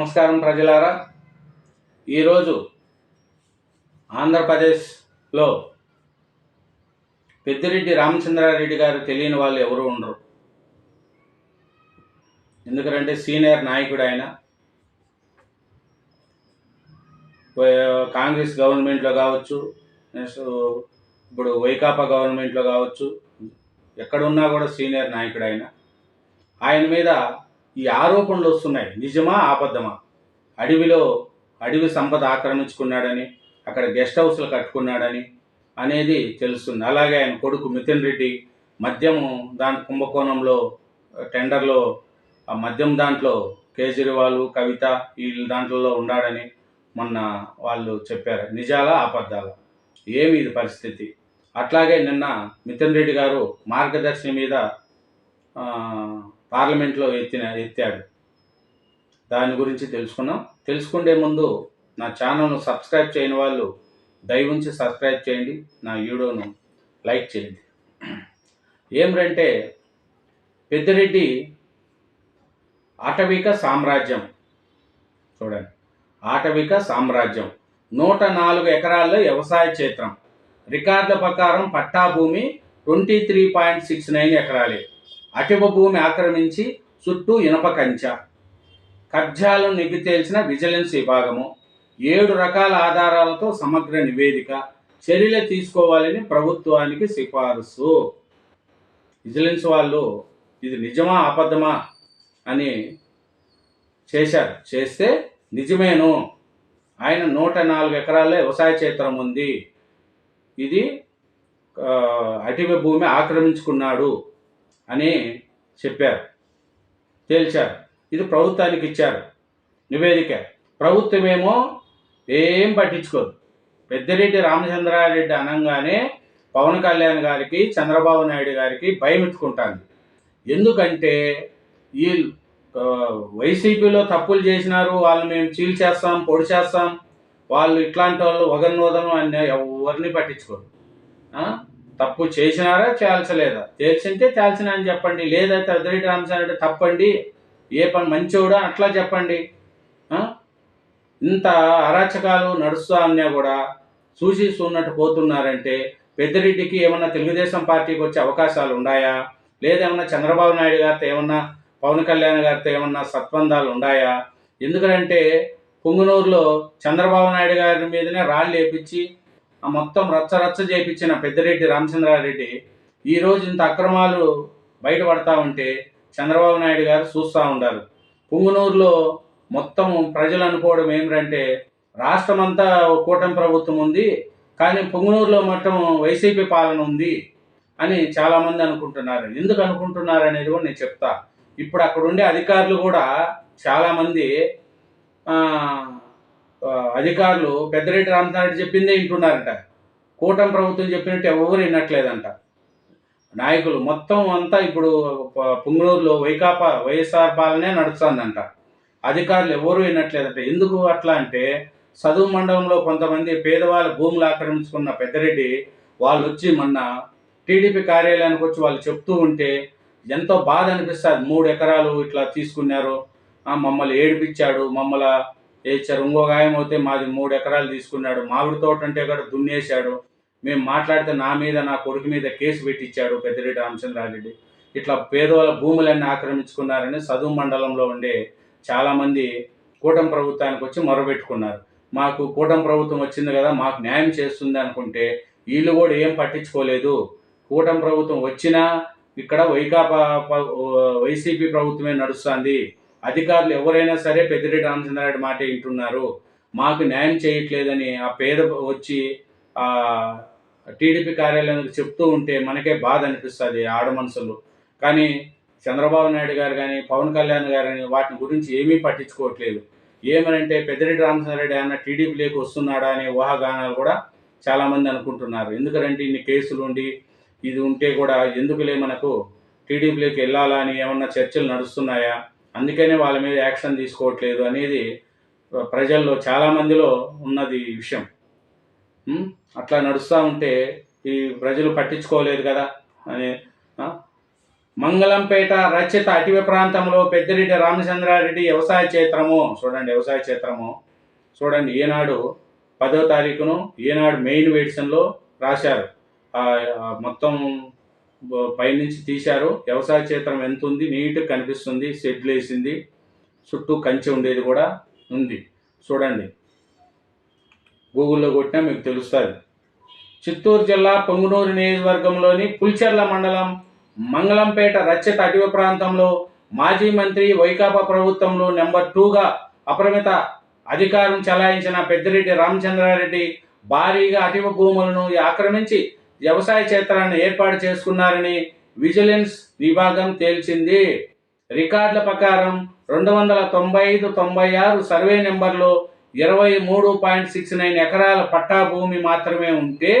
నమస్కారం ప్రజలారా. ఈరోజు ఆంధ్రప్రదేశ్లో పెద్దిరెడ్డి రామచంద్రారెడ్డి గారు తెలియని వాళ్ళు ఎవరు ఉండరు. ఎందుకంటే సీనియర్ నాయకుడు ఆయన. కాంగ్రెస్ గవర్నమెంట్లో కావచ్చు నెక్స్ట్ ఇప్పుడు వైకాపా గవర్నమెంట్లో కావచ్చు ఎక్కడున్నా కూడా సీనియర్ నాయకుడు ఆయన. ఆయన మీద ఈ ఆరోపణలు వస్తున్నాయి. నిజమా? ఆబద్ధమా అడవిలో అడవి సంపద ఆక్రమించుకున్నాడని అక్కడ గెస్ట్ హౌస్లు కట్టుకున్నాడని అనేది తెలుస్తుంది. అలాగే ఆయన కొడుకు మితిన్ రెడ్డి మద్యము దాని కుంభకోణంలో టెండర్లో ఆ మద్యం దాంట్లో కేజ్రీవాల్ కవిత వీళ్ళ దాంట్లో ఉన్నాడని మొన్న వాళ్ళు చెప్పారు. నిజాలా? అబద్ధాలా ఏమి ఇది పరిస్థితి? అట్లాగే నిన్న మితిన్ రెడ్డి గారు మార్గదర్శి మీద పార్లమెంట్లో ఎత్తిన ఎత్తాడు. దాని గురించి తెలుసుకున్నాం తెలుసుకునే ముందు నా ఛానల్ను సబ్స్క్రైబ్ చేయని వాళ్ళు దయవుంచి సబ్స్క్రైబ్ చేయండి. నా వీడియోను లైక్ చేయండి. ఏమిటంటే పెద్దిరెడ్డి ఆటవిక సామ్రాజ్యం. చూడండి. ఆటవిక సామ్రాజ్యం. నూట నాలుగు ఎకరాల్లో వ్యవసాయ క్షేత్రం. రికార్డుల ప్రకారం పట్టా భూమి twenty three point six nine ఎకరాలే. అటవ భూమి ఆక్రమించి చుట్టూ ఇనప కంచ. కబ్జాలను నిగ్గుతేల్చిన విజిలెన్స్ విభాగము ఏడు రకాల ఆధారాలతో సమగ్ర నివేదిక చర్యలు తీసుకోవాలని ప్రభుత్వానికి సిఫారసు. విజిలెన్స్ వాళ్ళు ఇది నిజమా అబద్ధమా అని చేశారు. చేస్తే నిజమేను. ఆయన నూట నాలుగు ఎకరాల వ్యవసాయ క్షేత్రం ఉంది. ఇది అటవీ భూమి ఆక్రమించుకున్నాడు. అని చెప్పారు. తేల్చారు. ఇది ప్రభుత్వానికి ఇచ్చారు. నివేదిక. ప్రభుత్వమేమో ఏం పట్టించుకోదు. పెద్దిరెడ్డి రామచంద్రారెడ్డి అనగానే పవన్ కళ్యాణ్ గారికి చంద్రబాబు నాయుడు గారికి భయం ఎత్తుకుంటాను ఎందుకంటే ఈ వైసీపీలో తప్పులు చేసినారు. వాళ్ళు మేము చీల్చేస్తాం పొడి చేస్తాం వాళ్ళు ఇట్లాంటి వాళ్ళు వగన్ వదనం అని ఎవరిని పట్టించుకోరు. తప్పు చేసినారా చేయాల్సలేదా తేల్చింటే తేల్చిన అని చెప్పండి. లేదా పెద్దరెడ్డి రామచంద్ర తప్పండి. ఏ పని మంచోడా? అట్లా చెప్పండి. ఇంత అరాచకాలు నడుస్తా అన్నా కూడా చూసి చూన్నట్టు పోతున్నారంటే పెద్దిరెడ్డికి ఏమన్నా తెలుగుదేశం పార్టీకి వచ్చే అవకాశాలు ఉన్నాయా? లేదేమన్నా చంద్రబాబు నాయుడు గారితో ఏమన్నా పవన్ కళ్యాణ్ గారితో ఏమన్నా సత్బంధాలు ఉన్నాయా? ఎందుకంటే పొంగునూరులో చంద్రబాబు నాయుడు గారి మీదనే రాళ్ళు వేపించి మొత్తం రచ్చ రచ్చ చేపించిన పెద్దిరెడ్డి రామచంద్రారెడ్డి ఈరోజు ఇంత అక్రమాలు బయటపడతా ఉంటే చంద్రబాబు నాయుడు గారు చూస్తూ ఉండాలి పుంగునూరులో మొత్తం ప్రజలు అనుకోవడం ఏమిటంటే రాష్ట్రం అంతా కూటమి ప్రభుత్వం ఉంది కానీ పుంగనూరులో మొత్తం వైసీపీ పాలన ఉంది అని చాలామంది అనుకుంటున్నారు. ఎందుకు అనుకుంటున్నారు అనేది కూడా నేను చెప్తా. ఇప్పుడు అక్కడ ఉండే అధికారులు కూడా చాలామంది అధికారులు పెద్దరెడ్డి రామచంద్ర చెప్పిందే వింటున్నారంట. కూటమి ప్రభుత్వం చెప్పినట్టు ఎవరు వినట్లేదంట. నాయకులు మొత్తం అంతా ఇప్పుడు పుంగళూరులో పుంగనూరులో వైకాపా వైఎస్ఆర్ పాలనే నడుస్తుందంట. అధికారులు ఎవరు వినట్లేదంట. ఎందుకు అట్లా అంటే చదువు మండలంలో కొంతమంది పేదవాళ్ళ భూములు ఆక్రమించుకున్న పెద్దరెడ్డి వాళ్ళు వచ్చి మొన్న టీడీపీ కార్యాలయానికి వచ్చి వాళ్ళు చెప్తూ ఉంటే ఎంతో బాధ అనిపిస్తుంది. మూడు ఎకరాలు ఇట్లా తీసుకున్నారు. మమ్మల్ని ఏడిపించాడు. మమ్మల్ని ఏ చెరుంగో గాయం అయితే మాది మూడు ఎకరాలు తీసుకున్నాడు. మామిడి తోట అంటే కూడా దున్నేశాడు. మేము మాట్లాడితే నా మీద నా కొడుకు మీద కేసు పెట్టించాడు పెద్దిరెడ్డి రామచంద్రారెడ్డి. ఇట్లా పేదవాళ్ళ భూములన్నీ ఆక్రమించుకున్నారని చదువు మండలంలో ఉండే చాలామంది కూటమి ప్రభుత్వానికి వచ్చి మొరబెట్టుకున్నారు. మాకు కూటమి ప్రభుత్వం వచ్చింది కదా మాకు న్యాయం చేస్తుంది అనుకుంటే వీళ్ళు కూడా ఏం పట్టించుకోలేదు. కూటమి ప్రభుత్వం వచ్చినా ఇక్కడ వైకాపా వైసీపీ ప్రభుత్వమే నడుస్తుంది. అధికారులు ఎవరైనా సరే పెద్దిరెడ్డి రామచంద్రారెడ్డి మాట వింటున్నారు. మాకు న్యాయం చేయట్లేదని ఆ పేద వచ్చి టీడీపీ కార్యాలయానికి చెప్తూ ఉంటే మనకే బాధ అనిపిస్తుంది ఆడ మనసులు కానీ చంద్రబాబు నాయుడు గారు కానీ పవన్ కళ్యాణ్ గారు కానీ వాటిని గురించి ఏమీ పట్టించుకోవట్లేదు. ఏమనంటే పెద్దిరెడ్డి రామచంద్రారెడ్డి అన్న టీడీపీలోకి వస్తున్నాడా అనే ఊహాగానాలు కూడా చాలామంది అనుకుంటున్నారు. ఎందుకంటే ఇన్ని కేసులు ఉండి ఇది ఉంటే కూడా ఎందుకులే మనకు టీడీపీలోకి వెళ్ళాలా అని ఏమన్నా చర్చలు నడుస్తున్నాయా? అందుకనే వాళ్ళ మీద యాక్షన్ తీసుకోవట్లేదు అనేది ప్రజల్లో చాలామందిలో ఉన్నది విషయం. అట్లా నడుస్తూ ఉంటే ఈ ప్రజలు పట్టించుకోలేదు కదా అని మంగళంపేట రచిత అటవీ ప్రాంతంలో పెద్దిరెడ్డి రామచంద్రారెడ్డి వ్యవసాయ క్షేత్రము చూడండి వ్యవసాయ క్షేత్రము చూడండి ఈనాడు పదో తారీఖును ఈనాడు మెయిన్ వేడిసన్లో రాశారు. ఆ, మొత్తం పైనుంచి తీశారు. వ్యవసాయ క్షేత్రం ఎంత ఉంది? నీట్గా కనిపిస్తుంది షెడ్లు వేసింది చుట్టూ కంచె ఉండేది కూడా ఉంది. చూడండి. గూగుల్లో కొట్టినా మీకు తెలుస్తుంది. చిత్తూరు జిల్లా పొంగునూరు నియోజకవర్గంలోని పుల్చెర్ల మండలం మంగళంపేట రచ్చత అటవీ ప్రాంతంలో మాజీ మంత్రి వైకాపా ప్రభుత్వంలో నెంబర్ టూగా అపరిమిత అధికారం చెలాయించిన పెద్దిరెడ్డి రామచంద్రారెడ్డి భారీగా అటవీ భూములను ఆక్రమించి వ్యవసాయ క్షేత్రాన్ని ఏర్పాటు చేసుకున్నారని విజిలెన్స్ విభాగం తేల్చింది. రికార్డుల ప్రకారం రెండు వందల తొంభై ఐదు తొంభై ఆరు సర్వే నెంబర్లో ఇరవై మూడు పాయింట్ సిక్స్ నైన్ ఎకరాల పట్టా భూమి మాత్రమే ఉంటే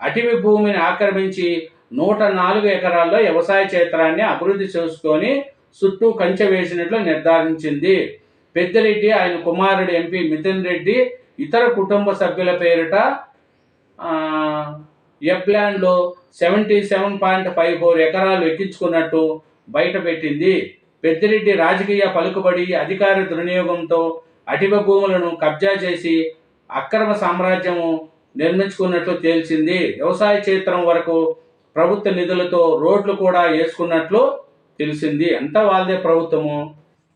అటవీ భూమిని ఆక్రమించి నూట నాలుగు ఎకరాల్లో వ్యవసాయ క్షేత్రాన్ని అభివృద్ధి చేసుకొని చుట్టూ కంచె వేసినట్లు నిర్ధారించింది. పెద్దిరెడ్డి ఆయన కుమారుడు ఎంపీ మితిన్ రెడ్డి ఇతర కుటుంబ సభ్యుల పేరిట ఎప్లాన్లో ఎప్లాండ్లో seventy seven point five four ఎకరాలు ఎక్కించుకున్నట్టు బయటపెట్టింది పెద్దిరెడ్డి రాజకీయ పలుకుబడి అధికార దుర్వినియోగంతో అటివ భూములను కబ్జా చేసి అక్రమ సామ్రాజ్యము నిర్మించుకున్నట్లు తేల్చింది. వ్యవసాయ క్షేత్రం వరకు ప్రభుత్వ నిధులతో రోడ్లు కూడా వేసుకున్నట్లు తెలిసింది. అంతా వాళ్ళదే ప్రభుత్వము?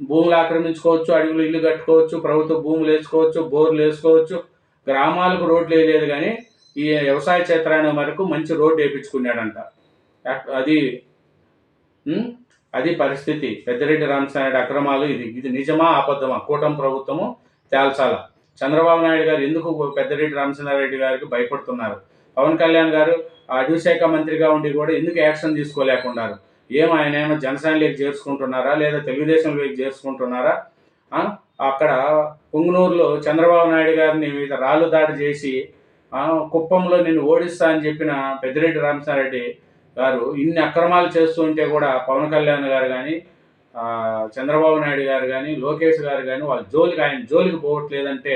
భూములు ఆక్రమించుకోవచ్చు అడవులు ఇల్లు కట్టుకోవచ్చు ప్రభుత్వ భూములు వేసుకోవచ్చు బోర్లు వేసుకోవచ్చు గ్రామాలకు రోడ్లు వేయలేదు కానీ ఈ వ్యవసాయ క్షేత్రాన్ని వరకు మంచి రోడ్డు వేయించుకున్నాడంట అది అది పరిస్థితి. పెద్దిరెడ్డి రామసాయుడు అక్రమాలు ఇది ఇది నిజమా అబద్ధమా? కూటమి ప్రభుత్వము తేల్చాల? చంద్రబాబు నాయుడు గారు ఎందుకు పెద్దిరెడ్డి రామచంద్రారెడ్డి గారికి భయపడుతున్నారు? పవన్ కళ్యాణ్ గారు ఆ అటవీ శాఖ మంత్రిగా ఉండి కూడా ఎందుకు యాక్షన్ తీసుకోలేకున్నారు? ఏం ఆయన ఏమైనా జనసేనలోకి చేర్చుకుంటున్నారా లేదా తెలుగుదేశంలోకి చేర్చుకుంటున్నారా? అక్కడ పుంగనూరులో చంద్రబాబు నాయుడు గారిని మీద రాళ్ళు దాడి చేసి కుప్పంలో నేను ఓడిస్తా అని చెప్పిన పెద్దిరెడ్డి రామసారెడ్డి గారు ఇన్ని అక్రమాలు చేస్తూ ఉంటే కూడా పవన్ కళ్యాణ్ గారు కానీ చంద్రబాబు నాయుడు గారు కానీ లోకేష్ గారు కానీ వాళ్ళ జోలికి ఆయన జోలికి పోవట్లేదంటే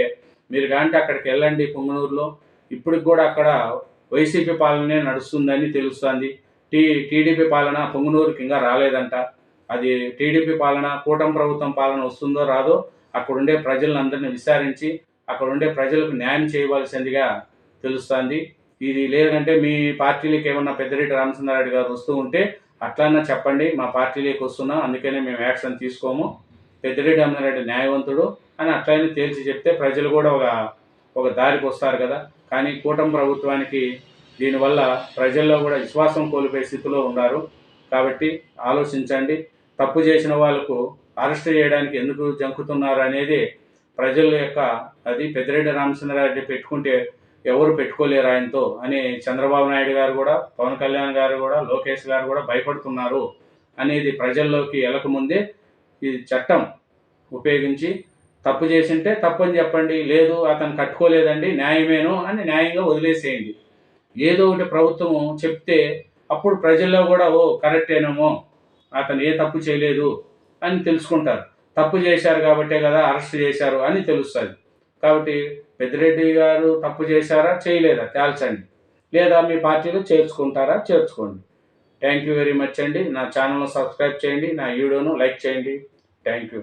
మీరు కాంటే అక్కడికి వెళ్ళండి పుంగనూరులో. ఇప్పటికి కూడా అక్కడ వైసీపీ పాలనే నడుస్తుందని తెలుస్తుంది. టీ టీడీపీ పాలన పొంగునూరుకి ఇంకా రాలేదంట. అది టీడీపీ పాలన కూటమి ప్రభుత్వం పాలన వస్తుందో రాదో అక్కడుండే ప్రజలందరిని ప్రజలందరినీ విచారించి అక్కడుండే ప్రజలకు న్యాయం చేయవలసిందిగా తెలుస్తుంది. ఇది లేదంటే మీ పార్టీలకు ఏమన్నా పెద్దిరెడ్డి రామచంద్రారెడ్డి గారు వస్తూ ఉంటే అట్లన్నా చెప్పండి మా పార్టీలోకి వస్తున్నాం అందుకనే మేము యాక్షన్ తీసుకోము. పెద్దిరెడ్డి రామచంద్రారెడ్డి న్యాయవంతుడు అని అట్లనే తేల్చి చెప్తే ప్రజలు కూడా ఒక ఒక దారికి వస్తారు కదా. కానీ కూటమి ప్రభుత్వానికి దీనివల్ల ప్రజల్లో కూడా విశ్వాసం కోల్పోయే స్థితిలో ఉన్నారు. కాబట్టి ఆలోచించండి. తప్పు చేసిన వాళ్ళకు అరెస్ట్ చేయడానికి ఎందుకు జంకుతున్నారు అనేది ప్రజల యొక్క అది పెద్దిరెడ్డి రామచంద్రారెడ్డి పెట్టుకుంటే ఎవరు పెట్టుకోలేరు ఆయనతో అని చంద్రబాబు నాయుడు గారు కూడా పవన్ కళ్యాణ్ గారు కూడా లోకేష్ గారు కూడా భయపడుతున్నారు అనేది ప్రజల్లోకి వెళ్ళకముందే ఈ చట్టం ఉపయోగించి తప్పు చేసింటే తప్పని చెప్పండి లేదు అతను కట్టుకోలేదండి న్యాయమేను అని న్యాయంగా వదిలేసేయండి. ఏదో ఒకటి ప్రభుత్వం చెప్తే అప్పుడు ప్రజల్లో కూడా ఓ కరెక్టేనేమో అతను ఏ తప్పు చేయలేదు అని తెలుసుకుంటారు. తప్పు చేశారు కాబట్టే కదా అరెస్ట్ చేశారు అని తెలుస్తుంది. కాబట్టి పెద్దిరెడ్డి గారు తప్పు చేశారా? చేయలేదా? తేల్చండి. లేదా మీ పార్టీలో చేర్చుకుంటారా? చేర్చుకోండి. థ్యాంక్ యూ వెరీ మచ్ అండి. నా ఛానల్ను సబ్స్క్రైబ్ చేయండి. నా వీడియోను లైక్ చేయండి. Thank you.